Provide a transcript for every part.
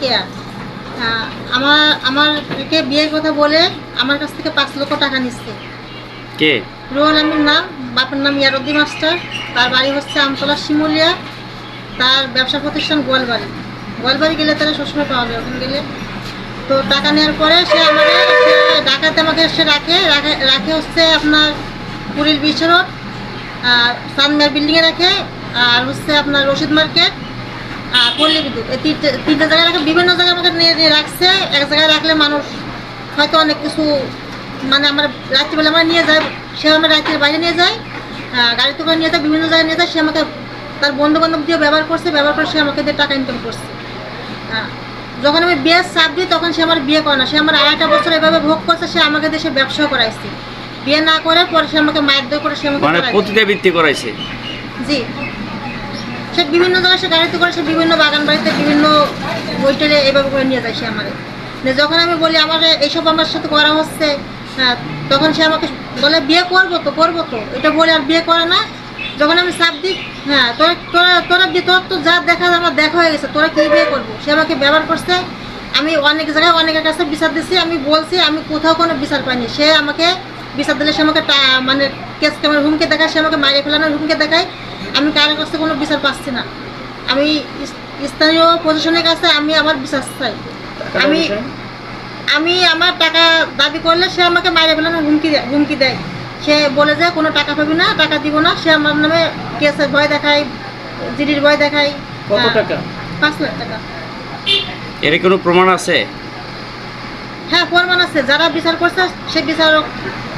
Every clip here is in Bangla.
কেয়া আহ, আমার আমারকে বিয়ের কথা বলে আমার কাছ থেকে পাঁচ লক্ষ টাকা নিচ্ছে। কে? রুহুল আমির নাম বাপের নাম ইয়ারুদ্দি মাস্টার তার বাড়ি হচ্ছে আমতলা শিমুলিয়া। তার ব্যবসা প্রতিষ্ঠান গোয়ালবাড়ি। গোয়ালবাড়ি গেলে তারা সবসময় পাওয়া যায় ওখানে গেলে। তো টাকা নেওয়ার পরে সে আমাকে সে ঢাকাতে আমাকে সে রাখে। রাখে হচ্ছে আপনার পুরীর রোড আর সানমের বিল্ডিংয়ে রাখে। আর হচ্ছে আপনার রশিদ মার্কেট। পল্লী বিদ্যুৎ এই তিনটে জায়গায় রাখে বিভিন্ন জায়গায় আমাকে নিয়ে নিয়ে রাখছে। এক জায়গায় রাখলে মানুষ হয়তো অনেক কিছু মানে আমরা রাত্রিবেলা আমরা নিয়ে যাই সে আমরা রাত্রির বাইরে নিয়ে আহ, গাড়িতে করে নিয়ে যায় বিভিন্ন জায়গায় নিয়ে যায় সে আমাকে তার বন্ধু বান্ধব দিয়ে ব্যবহার করছে ব্যবহার করে সে আমাকে দিয়ে টাকা ইনকাম করছে। যখন আমি বিয়ের চাপ দিই তখন সে আমার বিয়ে করে না। সে আমার আড়াইটা বছর এভাবে ভোগ করছে সে আমাকে দেশে ব্যবসাও করাইছে। বিয়ে না করে পরে সে আমাকে মায়ের দই করে সে আমাকে মানে প্রতিটা করাইছে? জি। সে বিভিন্ন জায়গায় সে গাড়িতে করে, সে বিভিন্ন বাগান বাড়িতে, বিভিন্ন হোটেলে এভাবে করে নিয়ে যায় সে আমারে। যখন আমি বলি, আমার এইসব আমার সাথে করা হচ্ছে হ্যাঁ তখন সে আমাকে বলে, বিয়ে করব তো করব তো। এটা বলে আর বিয়ে করে না। যখন আমি চাপ দিই হ্যাঁ তোরা তোরা তোরা তোর তো যা দেখা আমার দেখা হয়ে গেছে, তোরা কি বিয়ে করব? সে আমাকে ব্যবহার করছে। আমি অনেক জায়গায় অনেকের কাছে বিচার দিছি, আমি বলছি, আমি কোথাও কোনো বিচার পাইনি। সে আমাকে বিচার দিলে সে আমাকে মানে কেস ক্যামেরা হুমকে দেখায়, সে আমাকে মাইরে ফেলানোর হুমকে দেখায়। আমি কারোর কাছে কোনো বিচার পাচ্ছি না। আমি স্থানীয় প্রশাসনের কাছে আমি আমার বিচার চাই। আমি আমি আমার টাকা দাবি করলে সে আমাকে মাইরে ফেলানোর হুমকি দেয়- হুমকি দেয়। সে বলে যে কোনো টাকা পাবি না টাকা দিব না। সে আমার নামে কেসের ভয় দেখায় জিডির ভয় দেখায়। কত হ্যাঁ, টাকা? পাঁচ লাখ টাকা। এর কোনো প্রমাণ আছে? হ্যাঁ প্রমাণ আছে। যারা বিচার করছে সে বিচারক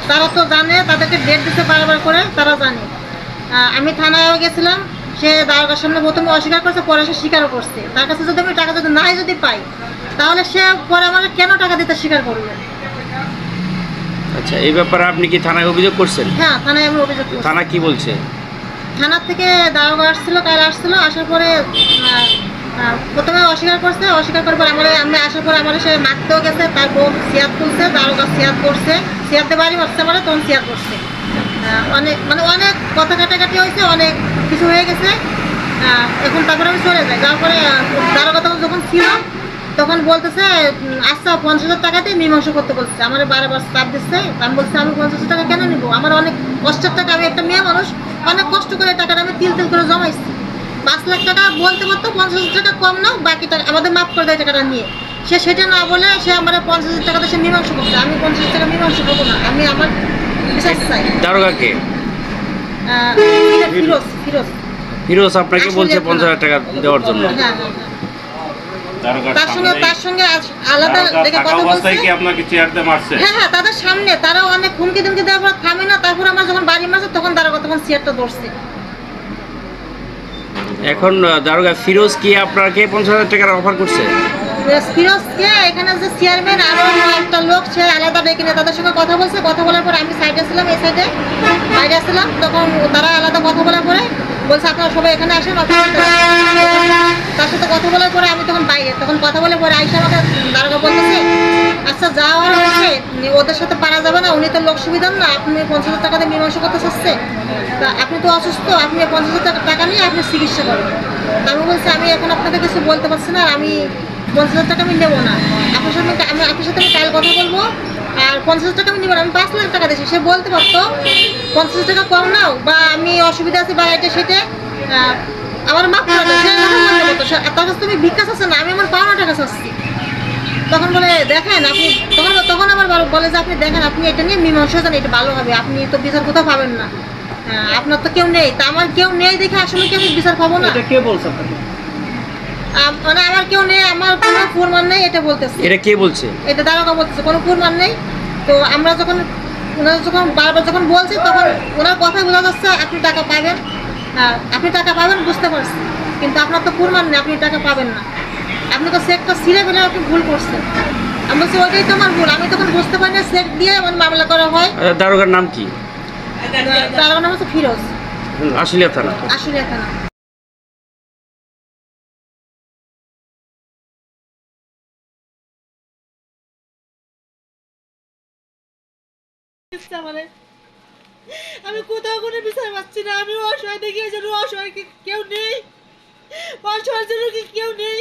তারা তো জানে তাদেরকে ডেট দিতে বারবার করে তারা জানে। আমি থানায়ও গেছিলাম সে দারোগার সামনে প্রথমে অস্বীকার করছে পরে সে স্বীকারও করছে। তার কাছে যদি আমি টাকা যদি নাই যদি পাই তাহলে সে পরে আমাকে কেন টাকা দিতে স্বীকার করল আচ্ছা এই ব্যাপারে আপনি কি থানায় অভিযোগ করছেন? হ্যাঁ থানায় আমি অভিযোগ করছি। থানা কি বলছে? থানার থেকে দারোগা আসছিল কাল আসছিল আসার পরে প্রথমে অস্বীকার করছে অস্বীকার করার পর আমার আমি আসার পর আমার সে মারতেও গেছে তার বউ সিয়াদ তুলছে দারোগা সিয়াদ করছে সিয়াদে বাড়ি মারতে পারে তখন সিয়াদ করছে। অনেক মানে অনেক কথা কাটাকাটি হয়েছে, অনেক কিছু হয়ে গেছে। এখন তারপরে আমি চলে যাই। যাওয়ার পরে দারোগা যখন ছিল, তখন বলতেছে আচ্ছা পঞ্চাশ হাজার টাকা দিয়ে মীমাংসা করতে বলছে। আমার বারবার চাপ দিচ্ছে। আমি বলছি, আমি পঞ্চাশ হাজার টাকা কেন নিবো? আমার অনেক কষ্টের টাকা। আমি একটা মেয়ে মানুষ, অনেক কষ্ট করে টাকাটা আমি তিল তিল করে জমাইছি। পাঁচ লাখ টাকা বলতে পারতো পঞ্চাশ হাজার টাকা কম নাও, বাকি টাকা, আমাদের মাফ করে দেয় টাকাটা নিয়ে। সে সেটা না বলে, সে আমার পঞ্চাশ হাজার টাকাতে সে মীমাংসা করছে। আমি পঞ্চাশ টাকা মীমাংসা করব না। আমি আমার দারোগাকে আহ, ফিরোজ আপনাকে বলছে পঞ্চাশ হাজার টাকা দেওয়ার জন্য। হ্যাঁ হ্যাঁ, হ্যাঁ। তার সঙ্গে তার সঙ্গে আলাদা রেখে কথা বলছে। কি আপনাকে চেয়ার দিয়ে মারছে? হ্যাঁ হ্যাঁ তাদের সামনে। তারাও অনেক হুমকি ধুমকি দেওয়ার পর থামে না। তারপর আমার যখন বাড়ি মারছে তখন তারা তখন চেয়ারটা ধরছে। এখন দারোগা ফিরোজ কি আপনাকে পঞ্চাশ হাজার টাকার অফার করছে? ফিরোজকে এখানে যে চেয়ারম্যান আরও একটা লোক সে আলাদা ডেকে নিয়ে। তাদের সঙ্গে কথা বলছে, কথা বলার পর আমি সাইডে ছিলাম, এই সাইডে বাইরে আসছিলাম তখন তারা আলাদা কথা বলার পরে বলছে, আপনারা সবাই এখানে আসেন তার সাথে কথা বলার পরে আমি তখন বাইরে, তখন কথা বলে পরে আইসা আমাকে দারোগা বলতেছে আচ্ছা যাওয়ার হচ্ছে ওদের সাথে পারা যাবে না, উনি তো লোক সুবিধার না, আপনি পঞ্চাশ হাজার টাকা দিয়ে মীমাংসা করতে চাচ্ছে। তা আপনি তো অসুস্থ, আপনি পঞ্চাশ হাজার টাকা- নিয়ে আপনি চিকিৎসা করেন। আমি বলছি, আমি এখন আপনাকে কিছু বলতে পারছি না আমি পঞ্চাশ হাজার টাকা আমি নেব না। আপনার সাথে আমি আপনার সাথে কাল কথা বলব। আর পঞ্চাশ হাজার টাকা আমি নেব না আমি পাঁচ লাখ টাকা দিয়েছি। সে বলতে পারতো পঞ্চাশ হাজার টাকা কম নাও বা আমি অসুবিধা আছে বা এটা সেটা আমার সে- তার কাছে তুমি ভিক্ষা চাচ্ছে না আমি আমার পাওনা টাকা চাচ্ছি। তখন বলে দেখেন আপনি তখন তখন আমার বলে- যে আপনি দেখেন আপনি এটা নিয়ে মীমাংসা জানেন এটা ভালো হবে। আপনি তো বিচার কোথাও পাবেন না। হ্যাঁ, আপনার তো কেউ নেই। তা আমার কেউ নেই দেখে আসলে কি আমি বিচার পাবো না? কে বলছে আপনাকে? মানে আমার কেউ নেই আমার কোনো প্রমাণ নেই এটা বলতেছে। এটা কে বলছে? এটা দারোগা বলতেছে কোনো প্রমাণ নেই। তো আমরা যখন ওনারা যখন বারবার যখন বলছি তখন ওনার কথাই বোঝা যাচ্ছে আপনি টাকা পাবেন। হ্যাঁ, আপনি টাকা পাবেন বুঝতে পারছি। কিন্তু আপনার তো প্রমাণ নেই আপনি টাকা পাবেন না। আপনি তো চেকটা ছিঁড়ে ফেলে আপনি ভুল করছেন। আমি বলছি ওইটাই তো আমার ভুল। আমি তখন বুঝতে পারি না চেক দিয়ে আমার মামলা করা হয়। দারোগার নাম কি? তার নাম হচ্ছে ফিরোজ। আশুলিয়া থানা। আসলে থানা। মানে আমি কোথাও কোনো বিচার পাচ্ছি না, আমি অসহায় দেখি, এই জন্য অসহায় কেউ নেই। অসহায়ের জন্য কি কেউ নেই?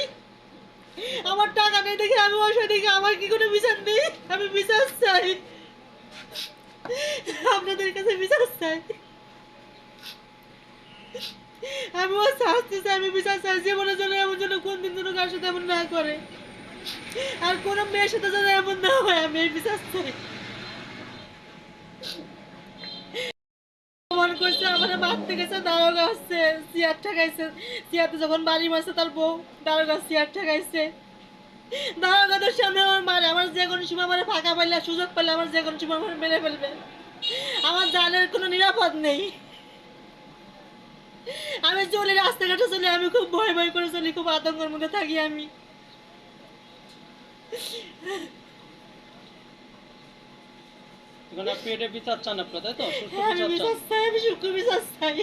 আমার টাকা নেই দেখে আমি অসহায় দেখে আমার কি কোনো বিচার নেই? আমি বিচার চাই। আপনাদের কাছে বিচার চাই। আমি ও শাস্তি চাই, আমি বিচার চাই। জীবনের জন্য এমন জন্য কোন দিন যেন কার সাথে এমন না করে। আর কোনো মেয়ের সাথে যেন এমন না হয়, আমি এই বিচার চাই মন করছে আমার মারতে গেছে দারোগা আসছে চেয়ার ঠেকাইছে। চেয়ারতে যখন বাড়ি মারছে, তার বউ দারোগা চেয়ার ঠেকাইছে। দারোগাদের সামনে আমার মারে, আমার যে কোনো সময় আমার ফাঁকা পাইলে, সুযোগ পেলে আমার যে কোনো সময় আমার মেরে ফেলবে। আমার জানের কোনো নিরাপদ নেই। আমি চলি, রাস্তাঘাটে চলি, আমি খুব ভয় ভয় করে চলি, খুব আতঙ্কের মধ্যে থাকি আমি। এখন পেটে বিচার চান আপনার তাই তো? সুষ্ঠু হ্যাঁ, বিচার চান। সুখ বিশ্বাস চাই।